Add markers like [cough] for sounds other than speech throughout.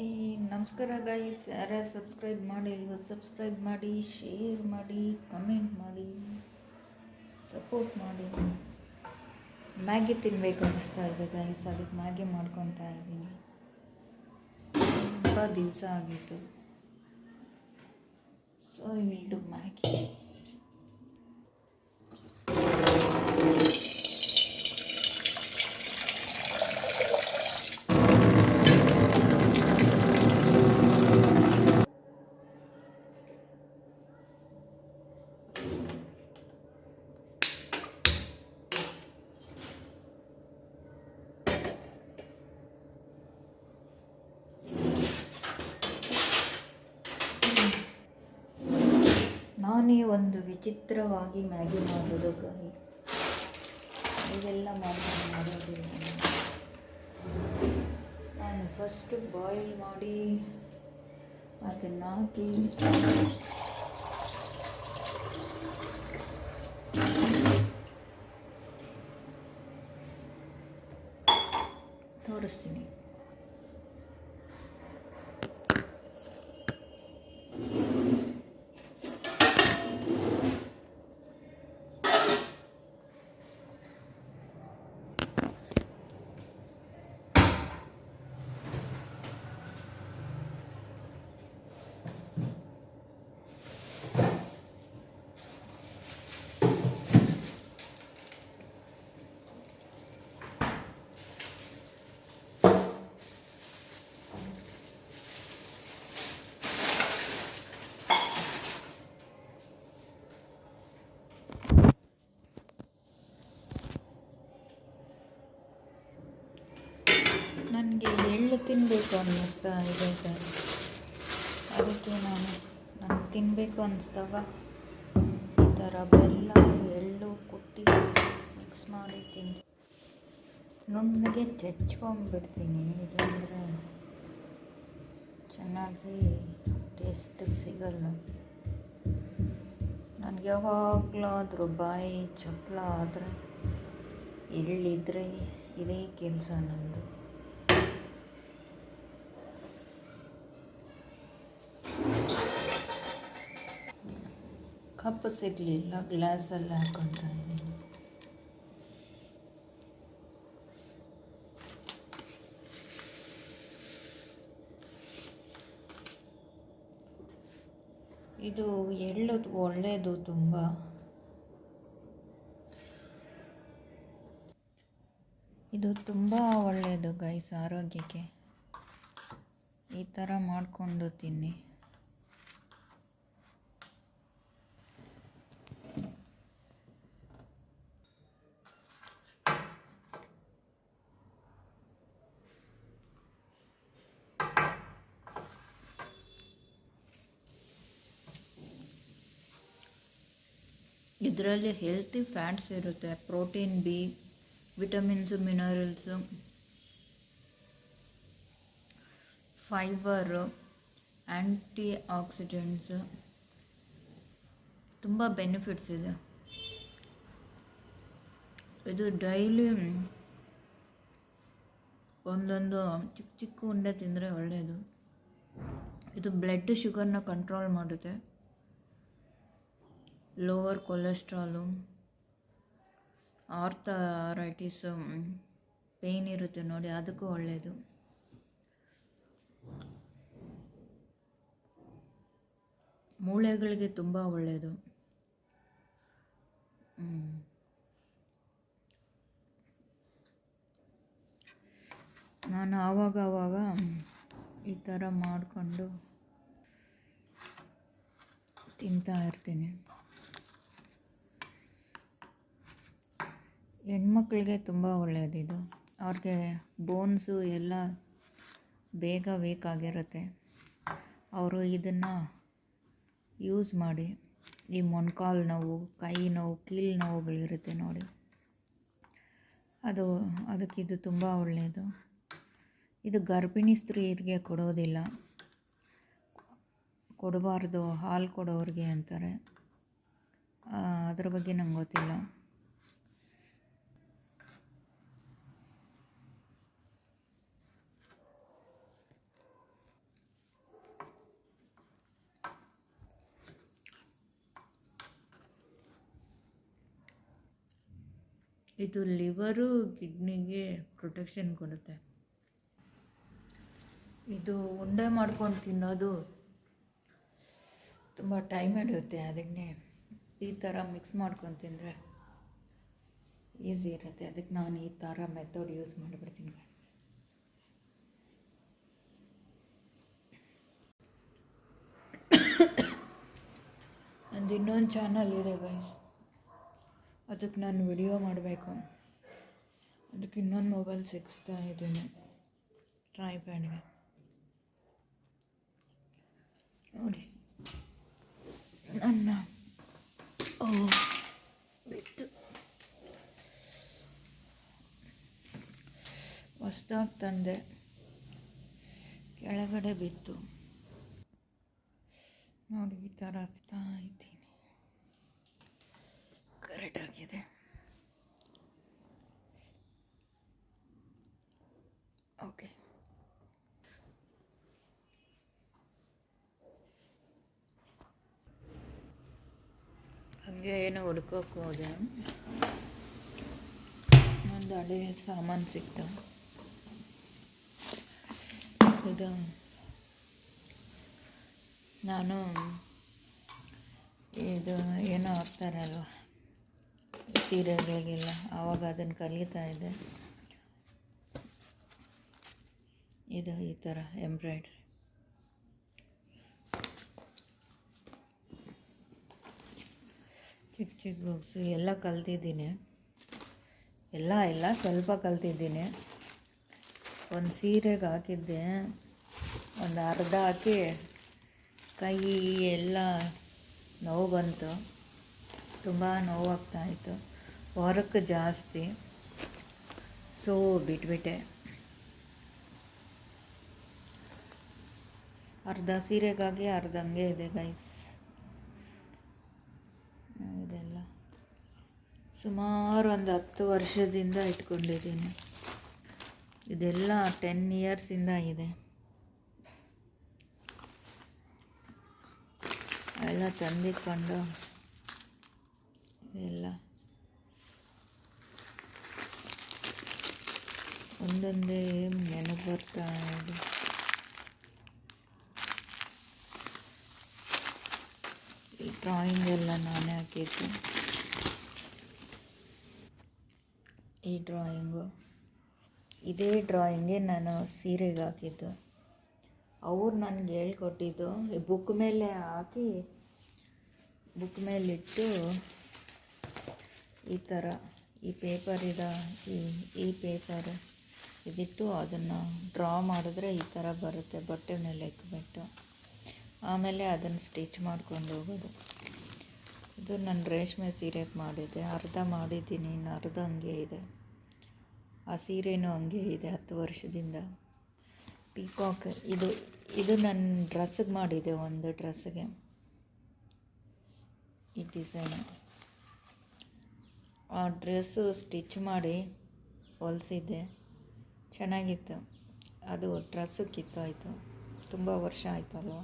ಏ ನಮಸ್ಕಾರ ಗೈಸ್ ಯಾರು ಸಬ್ಸ್ಕ್ರೈಬ್ ಮಾಡಿಲ್ವ ಸಬ್ಸ್ಕ್ರೈಬ್ ಮಾಡಿ ಶೇರ್ ಮಾಡಿ ಕಮೆಂಟ್ ಮಾಡಿ ಸಪೋರ್ಟ್ ಮಾಡಿ. ಮ್ಯಾಗಿ ತಿನ್ನಬೇಕು ಅನ್ನಿಸ್ತಾ ಇದೆ ಗೈಸ್ ಅದಕ್ಕೆ ಮ್ಯಾಗಿ ಮಾಡ್ಕೊತಾ ಇದ್ದೀನಿ ತುಂಬ ದಿವಸ ಆಗಿತ್ತು ಸೊ ಇಲ್ಡು ಮ್ಯಾಗಿ ನಾನೇ ಒಂದು ವಿಚಿತ್ರವಾಗಿ ಮ್ಯಾಗಿ ಮಾಡೋದು ಗೈಸ್ ಇವೆಲ್ಲ ಮಾಡ್ಕೊಂಡು ಮಾಡೋದಿಲ್ಲ. ನಾನು ಫಸ್ಟು ಬಾಯ್ಲ್ ಮಾಡಿ ಅದನ್ನು ಹಾಕಿ. ತೋರಿಸ್ತೀನಿ ನನಗೆ ಎಳ್ಳು ತಿನ್ನಬೇಕು ಅನ್ನಿಸ್ತಾ ಇದೆ ಸರ್. ಅದಕ್ಕೆ ನಾನು ನಾನು ತಿನ್ನಬೇಕು ಅನ್ನಿಸ್ದಾಗ ಈ ಥರ ಬೆಲ್ಲ, ಎಳ್ಳು ಕುಟ್ಟಿ ಮಿಕ್ಸ್ ಮಾಡಿ ತಿಂದು ನುಣ್ಣಗೆ ಚಚ್ಕೊಂಬಿಡ್ತೀನಿ ಇಲ್ಲಾಂದರೆ ಚೆನ್ನಾಗಿ ಟೇಸ್ಟ್ ಸಿಗಲ್ಲ. ನನಗೆ ಯಾವಾಗಲಾದರೂ ಬಾಯಿ ಚಪ್ಪಲ ಆದರೆ ಎಳ್ಳಿದ್ರೆ ಇದೇ ಕೆಲಸ ನನ್ನದು ಕಪ್ ಸಿಗಲಿಲ್ಲ ಗ್ಲಾಸಲ್ಲಿ ಹಾಕೊತಾ ಇದ್ದೀನಿ. ಇದು ಎಳ್ಳು ಒಳ್ಳೆಯದು ತುಂಬ. ಇದು ತುಂಬ ಒಳ್ಳೆಯದು ಗೈಸ್ ಆರೋಗ್ಯಕ್ಕೆ. ಈ ಥರ ಮಾಡಿಕೊಂಡು ತಿನ್ನಿ. ಇದರಲ್ಲಿ ಹೆಲ್ತಿ ಫ್ಯಾಟ್ಸ್ ಇರುತ್ತೆ. Protein B vitamins minerals fibre antioxidants ತುಂಬ ಬೆನಿಫಿಟ್ಸ್ ಇದೆ. ಇದು ಡೈಲಿ ಒಂದೊಂದು ಚಿಕ್ಕ ಚಿಕ್ಕ ಉಂಡೆ ತಿಂದರೆ ಒಳ್ಳೆಯದು ಇದು ಬ್ಲಡ್ ಶುಗರ್ನ ಕಂಟ್ರೋಲ್ ಮಾಡುತ್ತೆ. ಲೋವರ್ ಕೊಲೆಸ್ಟ್ರಾಲು ಆರ್ಥರೈಟಿಸು ಪೇಯ್ನ್ ಇರುತ್ತೆ ನೋಡಿ, ಅದಕ್ಕೂ ಒಳ್ಳೆಯದು ಮೂಳೆಗಳಿಗೆ ತುಂಬ ಒಳ್ಳೆಯದು ನಾನು ಆವಾಗ ಆವಾಗ ಈ ಥರ ಮಾಡಿಕೊಂಡು ತಿಂತಾ ಇರ್ತೀನಿ. ಹೆಣ್ಮಕ್ಳಿಗೆ ತುಂಬ ಒಳ್ಳೆಯದಿದು ಅವ್ರಿಗೆ ಬೋನ್ಸು ಎಲ್ಲ ಬೇಗ ವೀಕ್ ಆಗಿರುತ್ತೆ ಅವರು ಇದನ್ನು ಯೂಸ್ ಮಾಡಿ ಈ ಮೊಣಕಾಲು ನೋವು, ಕೈ ನೋವು ಕೀಲು ನೋವುಗಳಿರುತ್ತೆ ನೋಡಿ. ಅದು, ಅದಕ್ಕೆ ಇದು ತುಂಬ ಒಳ್ಳೆಯದು ಇದು ಗರ್ಭಿಣಿ ಸ್ತ್ರೀಯರಿಗೆ ಕೊಡೋದಿಲ್ಲ. ಕೊಡಬಾರ್ದು, ಹಾಲು ಕೊಡೋರಿಗೆ ಅಂತಾರೆ. ಅದ್ರ ಬಗ್ಗೆ ನಂಗೆ ಗೊತ್ತಿಲ್ಲ. ಇದು ಲಿವರು ಕಿಡ್ನಿಗೆ ಪ್ರೊಟೆಕ್ಷನ್ ಕೊಡುತ್ತೆ. ಇದು ಉಂಡೆ ಮಾಡ್ಕೊಂಡು ತಿನ್ನೋದು ತುಂಬ ಟೈಮ್ ಹಿಡಿಯುತ್ತೆ, ಅದಕ್ಕೆ ಈ ಥರ ಮಿಕ್ಸ್ ಮಾಡ್ಕೊಂಡು ತಿಂದರೆ ಈಸಿ ಇರುತ್ತೆ. ಅದಕ್ಕೆ ನಾನು ಈ ಥರ ಮೆಥಡ್ ಯೂಸ್ ಮಾಡಿಬಿಡ್ತೀನಿ ನಂದು [coughs] ಇನ್ನೊಂದು ಚಾನಲ್ ಇದೆ ಗೈಸ್ ಅದಕ್ಕೆ ನಾನು ವಿಡಿಯೋ ಮಾಡಬೇಕು. ಅದಕ್ಕೆ ಇನ್ನೊಂದು ಮೊಬೈಲ್ ಸಿಗಿಸ್ತಾ ಇದ್ದೀನಿ ಟ್ರೈ ಪ್ಯಾಡ್ಗೆ ನೋಡಿ. ನನ್ನ, ಓ ಬಿತ್ತು ಹೊಸ್ದಾಗಿ ತಂದೆ. ಕೆಳಗಡೆ ಬಿತ್ತು ನೋಡಿ, ಈ ಥರ ಹಚ್ತಾ ಇದ್ದೀನಿ ಓಕೆ ಹಾಗೆ ಏನೋ ಹುಡ್ಕೋಕೆ ಹೋದೆ. ಒಂದು ಸಾಮಾನು ಸಿಕ್ತು. ಇದು ನಾನು ಇದು ಏನೋ ಹಾಕ್ತಾರಲ್ವ? ಸೀರೆಗಳಿಗೆಲ್ಲ ಆವಾಗ ಅದನ್ನು ಕಲಿತಾ ಇದ್ದೆ. ಇದು ಈ ಥರ ಎಂಬ್ರಾಯ್ಡ್ರಿ ಚಿಕ್ಕ ಚಿಕ್ಕ ಬುಕ್ಸು ಎಲ್ಲ ಕಲ್ತಿದ್ದೀನಿ. ಎಲ್ಲ ಎಲ್ಲ ಸ್ವಲ್ಪ ಕಲ್ತಿದ್ದೀನಿ. ಒಂದು ಸೀರೆಗೆ ಹಾಕಿದ್ದೆ, ಒಂದು ಅರ್ಧ ಹಾಕಿ ಕೈ ಎಲ್ಲ ನೋವು ಬಂತು. ತುಂಬ ನೋವಾಗ್ತಾಯಿತ್ತು ವರ್ಕ್ ಜಾಸ್ತಿ ಸೊ ಬಿಟ್ಬಿಟ್ಟೆ ಅರ್ಧ ಸೀರೆಗಾಗಿ ಅರ್ಧ ಹಂಗೆ ಇದೆ ಗೈಸ್ ಇದೆಲ್ಲ ಸುಮಾರು ಒಂದು ಹತ್ತು ವರ್ಷದಿಂದ ಇಟ್ಕೊಂಡಿದ್ದೀನಿ. ಇದೆಲ್ಲ ಟೆನ್ ಇಯರ್ಸಿಂದ ಇದೆ ಎಲ್ಲ ತಂದಿಟ್ಕೊಂಡು ಎಲ್ಲ ಒಂದೊಂದೇ ನೆನಪು ಬರ್ತಾ ಇದೆ. ಈ ಡ್ರಾಯಿಂಗ್ ಎಲ್ಲ ನಾನೇ ಹಾಕಿದ್ದು. ಈ ಡ್ರಾಯಿಂಗು ಇದೇ ಡ್ರಾಯಿಂಗೇ ನಾನು ಸೀರೆಗೆ ಹಾಕಿದ್ದು. ಅವ್ರು ನನಗೆ ಹೇಳ್ಕೊಟ್ಟಿದ್ದು ಬುಕ್ ಮೇಲೆ ಹಾಕಿ ಬುಕ್ ಮೇಲಿಟ್ಟು ಈ ಥರ ಈ ಪೇಪರ್ ಇದ, ಈ ಈ ಪೇಪರ್ ಇದಿಟ್ಟು ಅದನ್ನು ಡ್ರಾ ಮಾಡಿದ್ರೆ ಈ ಥರ ಬರುತ್ತೆ ಬಟ್ಟೆ ಮೇಲೆ ಇಕ್ಬಿಟ್ಟು ಆಮೇಲೆ ಅದನ್ನು ಸ್ಟಿಚ್ ಮಾಡ್ಕೊಂಡು ಹೋಗೋದು. ಇದು ನಾನು ರೇಷ್ಮೆ ಸೀರೆಗೆ ಮಾಡಿದ್ದೆ, ಅರ್ಧ ಮಾಡಿದ್ದೀನಿ, ಇನ್ನು ಅರ್ಧ ಹಂಗೆ ಇದೆ. ಆ ಸೀರೆನೂ ಹಂಗೆ ಇದೆ, ಹತ್ತು ವರ್ಷದಿಂದ. ಪೀಕಾಕ್ ಇದು ಇದು ನನ್ನ ಡ್ರೆಸ್ಸಿಗೆ ಮಾಡಿದೆ ಒಂದು ಡ್ರೆಸ್ಸಿಗೆ. ಈ ಡಿಸೈನು. ಆ ಡ್ರೆಸ್ಸು ಸ್ಟಿಚ್ ಮಾಡಿ ಹೊಲಿಸಿದ್ದೆ. ಚೆನ್ನಾಗಿತ್ತು. ಅದು ಡ್ರೆಸ್ಸು ಕಿತ್ತೋಯ್ತು ತುಂಬ ವರ್ಷ ಆಯ್ತಲ್ವ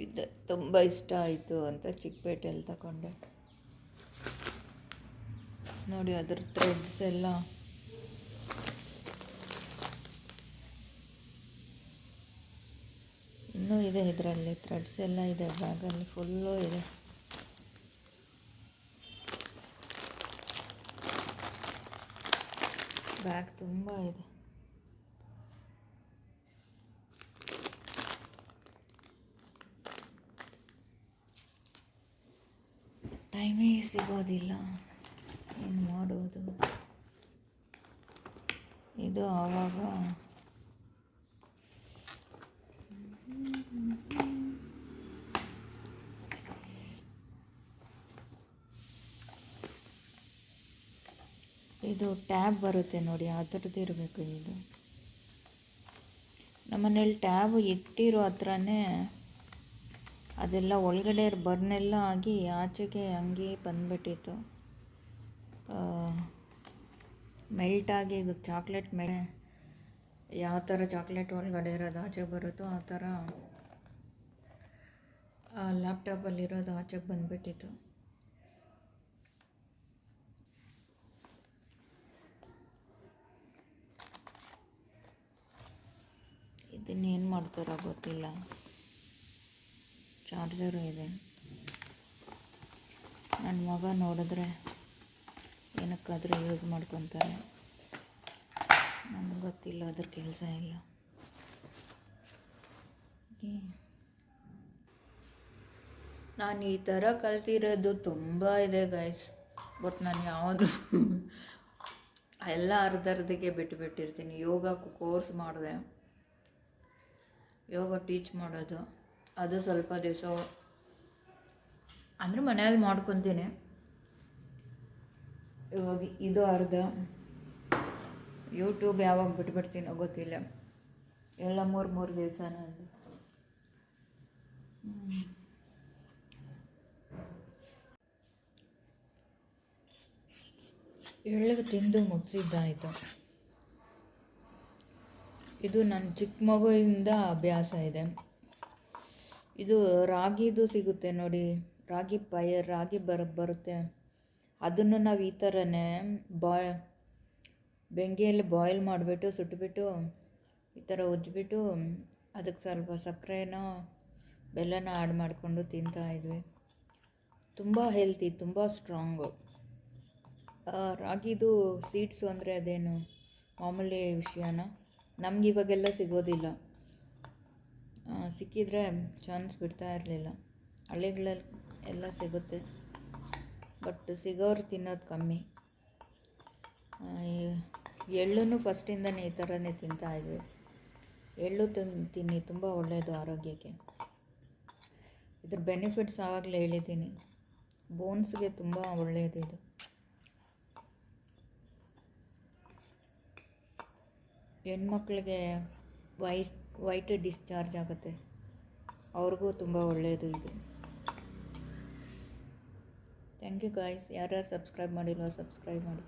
ಇದು ತುಂಬ ಇಷ್ಟ ಆಯಿತು ಅಂತ ಚಿಕ್ಕಪೇಟೆಯಲ್ಲಿ ತಗೊಂಡೆ ನೋಡಿ ಅದ್ರ ಥ್ರೆಡ್ಸ್ ಎಲ್ಲ. ಇನ್ನೂ ಇದೆ ಇದರಲ್ಲಿ. ಥ್ರೆಡ್ಸ್ ಎಲ್ಲ ಇದೆ ಬ್ಯಾಗಲ್ಲಿ ಫುಲ್ಲು ಇದೆ. ಬ್ಯಾಗ್ ತುಂಬ ಇದೆ. ಟೈಮೇ ಸಿಗೋದಿಲ್ಲ. ಏನು ಮಾಡೋದು? ಇದು ಆವಾಗ ಇದು ಟ್ಯಾಬ್ ಬರುತ್ತೆ ನೋಡಿ, ಆ ಥರದ್ದು ಇರಬೇಕು ಇದು. ನಮ್ಮನೇಲಿ ಟ್ಯಾಬ್ ಇಟ್ಟಿರೋ ಹತ್ರನೇ ಅದೆಲ್ಲ ಒಳಗಡೆ ಬರ್ನೆಲ್ಲ ಆಗಿ ಆಚೆಗೆ ಹಂಗೆ ಬಂದ್ಬಿಟ್ಟಿತ್ತು. ಮೆಲ್ಟಾಗಿ ಚಾಕ್ಲೇಟ್ ಮೇಲೆ ಯಾವ ಥರ ಚಾಕ್ಲೇಟ್ ಒಳಗಡೆ ಇರೋದು ಆಚೆ ಬರುತ್ತೋ ಆ ಥರ ಲ್ಯಾಪ್ಟಾಪಲ್ಲಿರೋದು ಆಚೆಗೆ ಬಂದುಬಿಟ್ಟಿತ್ತು. ಇದನ್ನೇನು ಮಾಡ್ತಾರೋ ಗೊತ್ತಿಲ್ಲ. ಚಾರ್ಜರು ಇದೆ. ನನ್ನ ಮಗ ನೋಡಿದ್ರೆ ಏನಕ್ಕಾದರೂ ಯೂಸ್ ಮಾಡ್ಕೊತಾರೆ. ನನಗೆ ಗೊತ್ತಿಲ್ಲ, ಅದ್ರ ಕೆಲಸ ಇಲ್ಲ. ನಾನು ಈ ಥರ ಕಲ್ತಿರೋದು ತುಂಬ ಇದೆ ಗೈಸ್ ಬಟ್ ನಾನು ಯಾವುದು ಎಲ್ಲ ಅರ್ಧರ್ಧಕ್ಕೆ ಬಿಟ್ಟು ಬಿಟ್ಟಿರ್ತೀನಿ ಯೋಗ ಕೋರ್ಸ್ ಮಾಡಿದೆ. ಯೋಗ ಟೀಚ್ ಮಾಡೋದು, ಅದು ಸ್ವಲ್ಪ ದಿವಸ ಅಂದರೆ ಮನೆಯಲ್ಲಿ ಮಾಡ್ಕೊತೀನಿ. ಇವಾಗ ಇದು ಅರ್ಧ. ಯೂಟ್ಯೂಬ್ ಯಾವಾಗ ಬಿಟ್ಬಿಡ್ತೀನೋ ಗೊತ್ತಿಲ್ಲ. ಎಲ್ಲ ಮೂರು ಮೂರು ದಿವಸ ಅದು ಎಳ್ಳಿಗೆ ತಿಂದು ಮುಗಿಸಿದ್ದಾಯಿತು. ಇದು ನನ್ನ ಚಿಕ್ಕ ಮಗುವಿಂದ ಅಭ್ಯಾಸ ಇದೆ. ಇದು ರಾಗಿದು ಸಿಗುತ್ತೆ ನೋಡಿ. ರಾಗಿ ಪೈರ್ ರಾಗಿ ಬರ, ಬರುತ್ತೆ. ಅದನ್ನು ನಾವು ಈ ಥರನೇ ಬಾಯ್ ಬೆಂಕಿಯಲ್ಲಿ ಬಾಯ್ಲ್ ಮಾಡಿಬಿಟ್ಟು, ಸುಟ್ಬಿಟ್ಟು, ಈ ಥರ ಉಜ್ಜಿಬಿಟ್ಟು, ಅದಕ್ಕೆ ಸ್ವಲ್ಪ ಸಕ್ಕರೆನೋ, ಬೆಲ್ಲನ ಆ್ಯಡ್ ಮಾಡಿಕೊಂಡು ತಿಂತಾ ಇದ್ವಿ. ತುಂಬ ಹೆಲ್ತಿ, ತುಂಬ ಸ್ಟ್ರಾಂಗು. ರಾಗಿದು ಸೀಡ್ಸು ಅಂದರೆ ಅದೇನು? ಮಾಮೂಲಿ ವಿಷಯನ? ನಮ್ಗೆ ಇವಾಗೆಲ್ಲ ಸಿಗೋದಿಲ್ಲ. ಸಿಕ್ಕಿದರೆ ಚಾನ್ಸ್ ಬಿಡ್ತಾ ಇರಲಿಲ್ಲ. ಹಳ್ಳಿಗಳಲ್ಲಿ ಎಲ್ಲ ಸಿಗುತ್ತೆ. ಬಟ್ ಸಿಗೋರು ತಿನ್ನೋದು ಕಮ್ಮಿ. ಎಳ್ಳು ಫಸ್ಟಿಂದನೇ ಈ ಥರನೇ ತಿಂತಾಯಿದ್ವಿ ಎಳ್ಳು ತಿನ್, ತಿನ್ನಿ, ತುಂಬ ಒಳ್ಳೆಯದು ಆರೋಗ್ಯಕ್ಕೆ. ಇದ್ರ ಬೆನಿಫಿಟ್ಸ್ ಆವಾಗಲೇ ಹೇಳಿದ್ದೀನಿ. ಬೋನ್ಸ್ಗೆ ತುಂಬ ಒಳ್ಳೆಯದು ಇದು ಹೆಣ್ಮಕ್ಳಿಗೆ ವೈಟ್ ವೈಟ್ ಡಿಸ್ಚಾರ್ಜ್ ಆಗುತ್ತೆ. ಅವ್ರಿಗೂ ತುಂಬ ಒಳ್ಳೆಯದು ಇದು. ಥ್ಯಾಂಕ್ ಯು ಗಾಯ್ಸ್ ಯಾರ್ಯಾರು ಸಬ್ಸ್ಕ್ರೈಬ್ ಮಾಡಿಲ್ವೋ ಸಬ್ಸ್ಕ್ರೈಬ್ ಮಾಡಿ.